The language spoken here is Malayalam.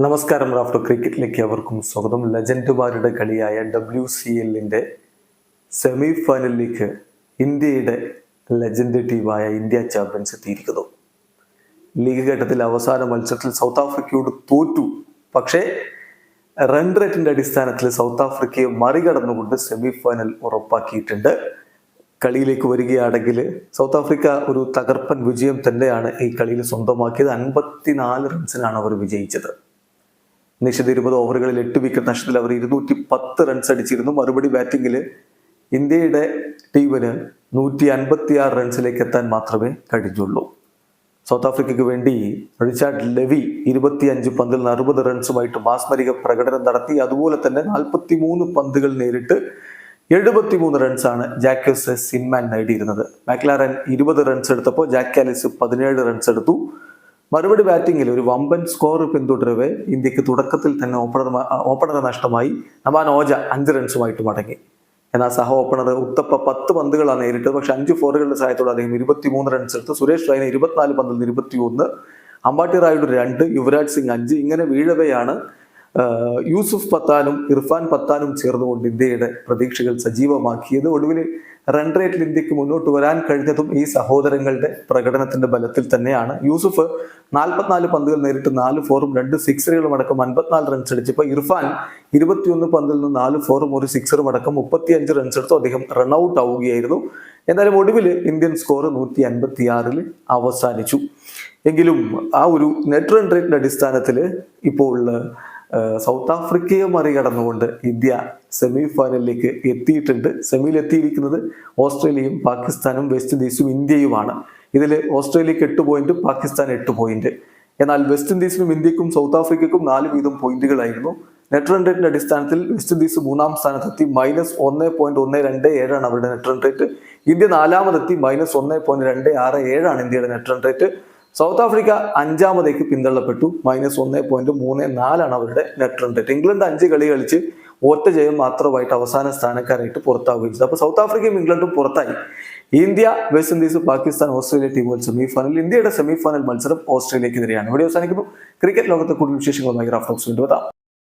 നമസ്കാരം റാഫ്റ്റർ ക്രിക്കറ്റിലേക്ക് അവർക്കും സ്വാഗതം. ലെജൻഡുമാരുടെ കളിയായ ഡബ്ല്യു സി എല്ലിന്റെ സെമി ഫൈനലിലേക്ക് ഇന്ത്യയുടെ ലെജൻഡ് ടീമായ ഇന്ത്യ ചാമ്പ്യൻസ് എത്തിയിരിക്കുന്നു. ലീഗ് ഘട്ടത്തിൽ അവസാന മത്സരത്തിൽ സൗത്ത് ആഫ്രിക്കയോട് തോറ്റു. പക്ഷേ റൺ റേറ്റിന്റെ അടിസ്ഥാനത്തിൽ സൗത്ത് ആഫ്രിക്കയെ മറികടന്നുകൊണ്ട് സെമി ഫൈനൽ ഉറപ്പാക്കിയിട്ടുണ്ട്. കളിയിലേക്ക് വരികയാണെങ്കിൽ സൗത്ത് ആഫ്രിക്ക ഒരു തകർപ്പൻ വിജയം തന്നെയാണ് ഈ കളിയിൽ സ്വന്തമാക്കിയത്. അൻപത്തിനാല് റൺസിനാണ് അവർ വിജയിച്ചത്. നിശ്ചിത ഇരുപത് ഓവറുകളിൽ എട്ട് വിക്കറ്റ് നഷ്ടത്തിൽ അവർ ഇരുന്നൂറ്റി പത്ത് റൺസ് അടിച്ചിരുന്നു. മറുപടി ബാറ്റിംഗിൽ ഇന്ത്യയുടെ ടീമിന് നൂറ്റി അൻപത്തി ആറ് റൺസിലേക്ക് എത്താൻ മാത്രമേ കഴിഞ്ഞുള്ളൂ. സൗത്ത് ആഫ്രിക്കയ്ക്ക് വേണ്ടി റിച്ചാർഡ് ലെവി ഇരുപത്തിയഞ്ച് പന്തിൽ അറുപത് റൺസുമായിട്ട് മാസ്മരിക പ്രകടനം നടത്തി. അതുപോലെ തന്നെ നാൽപ്പത്തി മൂന്ന് പന്തുകൾ നേരിട്ട് എഴുപത്തി മൂന്ന് റൺസാണ് ജാക്കസ് സിൻമാൻ നേടിയിരുന്നത്. മാക്ലാരൻ ഇരുപത് റൺസ് എടുത്തപ്പോൾ ജാക്കാലിസ് പതിനേഴ് റൺസ് എടുത്തു. മറുപടി ബാറ്റിംഗിൽ ഒരു വമ്പൻ സ്കോർ പിന്തുടരവേ ഇന്ത്യയ്ക്ക് തുടക്കത്തിൽ തന്നെ ഓപ്പണർ ഓപ്പണർ നഷ്ടമായി. നവാൻ ഓജ അഞ്ച് റൺസുമായിട്ട് മടങ്ങി. എന്നാൽ സഹ ഓപ്പണർ ഉത്തപ്പ പത്ത് പന്തുകളാണ് നേരിട്ടത്. പക്ഷെ അഞ്ച് ഫോറുകളുടെ സഹായത്തോടെ അദ്ദേഹം ഇരുപത്തിമൂന്ന് റൺസ് എടുത്ത്. സുരേഷ് റൈന ഇരുപത്തിനാല് പന്തിൽ നിന്ന് ഇരുപത്തിയൊന്ന്. അമ്പാട്ടി റായുഡ് രണ്ട് യുവരാജ് സിംഗ് അഞ്ച്. ഇങ്ങനെ വീഴവെയാണ് യൂസുഫ് പത്താനും ഇർഫാൻ പത്താനും ചേർന്നുകൊണ്ട് ഇന്ത്യയുടെ പ്രതീക്ഷകൾ സജീവമാക്കിയത് ഒടുവിൽ റൺ റേറ്റിൽ ഇന്ത്യയ്ക്ക് മുന്നോട്ട് വരാൻ കഴിഞ്ഞതും ഈ സഹോദരങ്ങളുടെ പ്രകടനത്തിന്റെ ബലത്തിൽ തന്നെയാണ്. യൂസുഫ് നാൽപ്പത്തിനാല് പന്തുകൾ നേരിട്ട് നാല് ഫോറും രണ്ട് സിക്സറുകളും അടക്കം അൻപത്തിനാല് റൺസ് അടിച്ചപ്പോൾ ഇർഫാൻ ഇരുപത്തിയൊന്ന് പന്തിൽ നിന്ന് നാല് ഫോറും ഒരു സിക്സറും അടക്കം മുപ്പത്തിയഞ്ച് റൺസ് എടുത്തു അദ്ദേഹം റൺ ഔട്ട് ആവുകയായിരുന്നു. എന്നാലും ഒടുവിൽ ഇന്ത്യൻ സ്കോർ നൂറ്റി അൻപത്തി ആറിൽ അവസാനിച്ചു. എങ്കിലും ആ ഒരു നെറ്റ് റൺ റേറ്റിന്റെ അടിസ്ഥാനത്തിൽ ഇപ്പോൾ സൗത്ത് ആഫ്രിക്കയെ മറികടന്നുകൊണ്ട് ഇന്ത്യ സെമി ഫൈനലിലേക്ക് എത്തിയിട്ടുണ്ട്. സെമിയിൽ എത്തിയിരിക്കുന്നത് ഓസ്ട്രേലിയയും പാകിസ്ഥാനും വെസ്റ്റ് ഇൻഡീസും ഇന്ത്യയുമാണ്. ഇതിൽ ഓസ്ട്രേലിയക്ക് എട്ട് പോയിന്റ് പാകിസ്ഥാൻ എട്ട് പോയിന്റ് എന്നാൽ വെസ്റ്റ് ഇൻഡീസിനും ഇന്ത്യക്കും സൗത്ത് ആഫ്രിക്കയ്ക്കും നാല് വീതം പോയിന്റുകളായിരുന്നു. നെറ്റ് റൺ റേറ്റിന്റെ അടിസ്ഥാനത്തിൽ വെസ്റ്റ് ഇൻഡീസ് മൂന്നാം സ്ഥാനത്തെത്തി മൈനസ് ഒന്ന് പോയിന്റ് ഒന്ന് രണ്ട് ഏഴാണ് അവരുടെ നെറ്റ് റൺ റേറ്റ്. ഇന്ത്യ നാലാമതെത്തി മൈനസ് ഒന്ന് പോയിന്റ് രണ്ട് ആറ് ഏഴാണ് ഇന്ത്യയുടെ net run rate. South Africa അഞ്ചാമതേക്ക് പിന്തള്ളപ്പെട്ടു. മൈനസ് ഒന്ന് പോയിന്റ് മൂന്ന് നാലാണ് അവരുടെ നെറ്റ് റൺ റേറ്റ് ഇംഗ്ലണ്ട് അഞ്ച് കളി കളിച്ച് ഒറ്റ ജയം മാത്രമായിട്ട് അവസാന സ്ഥാനക്കാരായിട്ട് പുറത്താവുകയും ചെയ്തു അപ്പോൾ സൗത്ത് ആഫ്രിക്കയും ഇംഗ്ലണ്ടും പുറത്തായി. India West Indies Pakistan Australia ടീമുകൾ സെമി ഫൈനൽ ഇന്ത്യയുടെ സെമിഫൈനൽ മത്സരം ഓസ്ട്രേലിയക്കെതിരെയാണ്. ഇവിടെ അവസാനിക്കുമ്പോൾ ക്രിക്കറ്റ് ലോകത്തെ കൂടുതൽ വിശേഷങ്ങളുമായി റാഫ്റ്റോക്സ് എത്താം